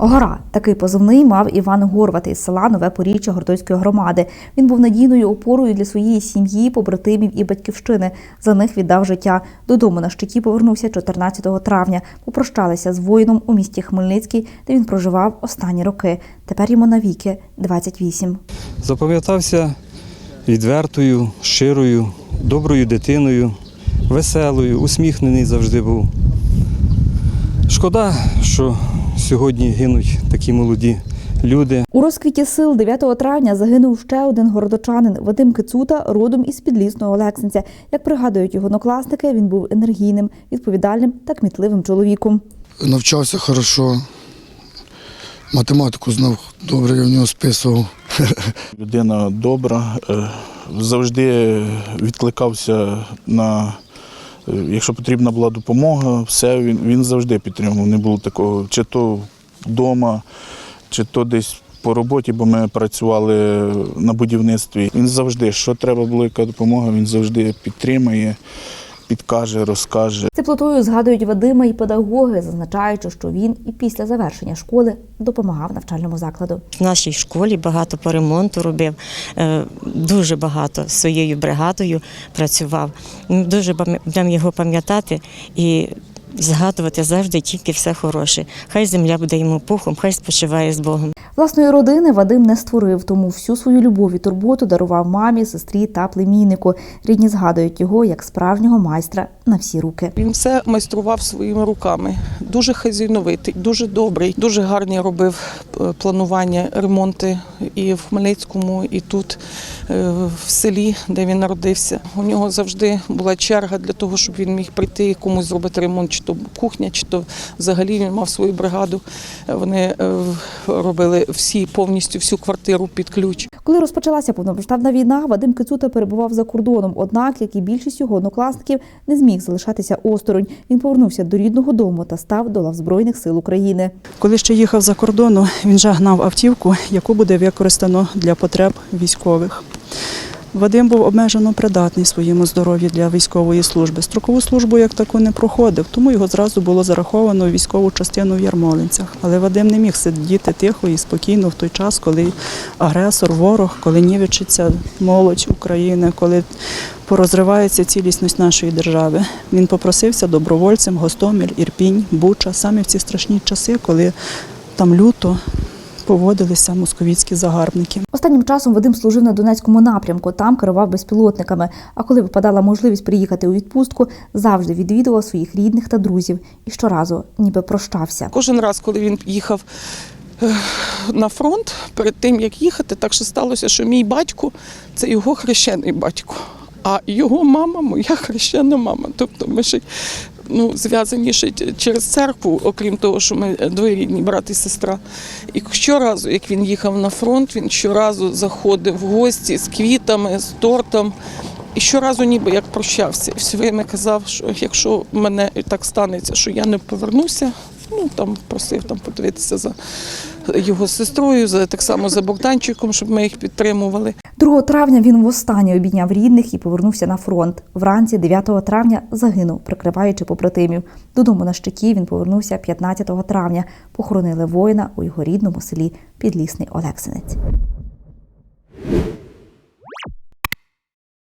Гора такий позивний мав Іван Горват із села Нове Поріччя Гордоцької громади. Він був надійною опорою для своєї сім'ї, побратимів і батьківщини. За них віддав життя. Додому на щиті повернувся 14 травня. Попрощалися з воїном у місті Хмельницький, де він проживав останні роки. Тепер йому навіки 28. Запам'ятався відвертою, щирою, доброю дитиною, веселою, усміхнений завжди був. Шкода, що сьогодні гинуть такі молоді люди. У розквіті сил 9 травня загинув ще один городочанин Вадим Кицута, родом із підлісного Олексинця. Як пригадують його однокласники, він був енергійним, відповідальним та кмітливим чоловіком. Навчався хорошо, математику знав добре, я в нього списував. Людина добра, е, завжди відкликався на, якщо потрібна була допомога, все він, він завжди підтримував. Не було такого, чи то вдома, чи то десь по роботі, бо ми працювали на будівництві. Він завжди, що треба було, яка допомога, він завжди підтримує, підкаже, розкаже. З Теплотою згадують Вадима і педагоги, зазначаючи, що він і після завершення школи допомагав навчальному закладу. В нашій школі багато по ремонту робив, е, дуже багато своєю бригадою працював. Дуже пам'я- будемо його пам'ятати і згадувати завжди тільки все хороше. Хай земля буде йому пухом, хай спочиває з Богом. Власної родини Вадим не створив, тому всю свою любов і турботу дарував мамі, сестрі та племіннику. Рідні згадують його як справжнього майстра на всі руки. Він все майстрував своїми руками. Дуже хазяйновитий, дуже добрий, дуже гарні робив е, планування, ремонти і в Хмельницькому, і тут, е, в селі, де він народився. У нього завжди була черга для того, щоб він міг прийти і комусь зробити ремонт, чи то кухня, чи то взагалі він мав свою бригаду. Вони е, робили всі повністю всю квартиру під ключ. Коли розпочалася повномасштабна війна, Вадим Кицута перебував за кордоном. Однак, як і більшість його однокласників, не зміг залишатися осторонь. Він повернувся до рідного дому та став до лав Збройних сил України. Коли ще їхав за кордону, він жагнав автівку, яку буде використано для потреб військових. Вадим був обмежено придатний своєму здоров'ю для військової служби. Строкову службу як таку не проходив, тому його зразу було зараховано у військову частину в Ярмолинцях. Але Вадим не міг сидіти тихо і спокійно в той час, коли агресор, ворог, коли нівечиться молодь України, коли порозривається цілісність нашої держави. Він попросився добровольцем Гостомель, Ірпінь, Буча, саме в ці страшні часи, коли там люто поводилися московіцькі загарбники. Останнім часом Вадим служив на Донецькому напрямку, там керував безпілотниками. А коли випадала можливість приїхати у відпустку, завжди відвідував своїх рідних та друзів і щоразу ніби прощався. Кожен раз, коли він їхав е, на фронт, перед тим як їхати, так що сталося, що мій батько це його хрещений батько, а його мама моя хрещена мама. Тобто ми ще ну, зв'язані ще через церкву, окрім того, що ми двоєрідні брат і сестра. І щоразу, як він їхав на фронт, він щоразу заходив в гості з квітами, з тортом. І щоразу ніби як прощався. І все время казав, що якщо мене так станеться, що я не повернуся, ну там просив там подивитися за його сестрою, так само за Богданчиком, щоб ми їх підтримували. 2 травня він востаннє обійняв рідних і повернувся на фронт. Вранці 9 травня загинув, прикриваючи побратимів. Додому на щиті він повернувся 15 травня. Похоронили воїна у його рідному селі Підлісний Олексинець.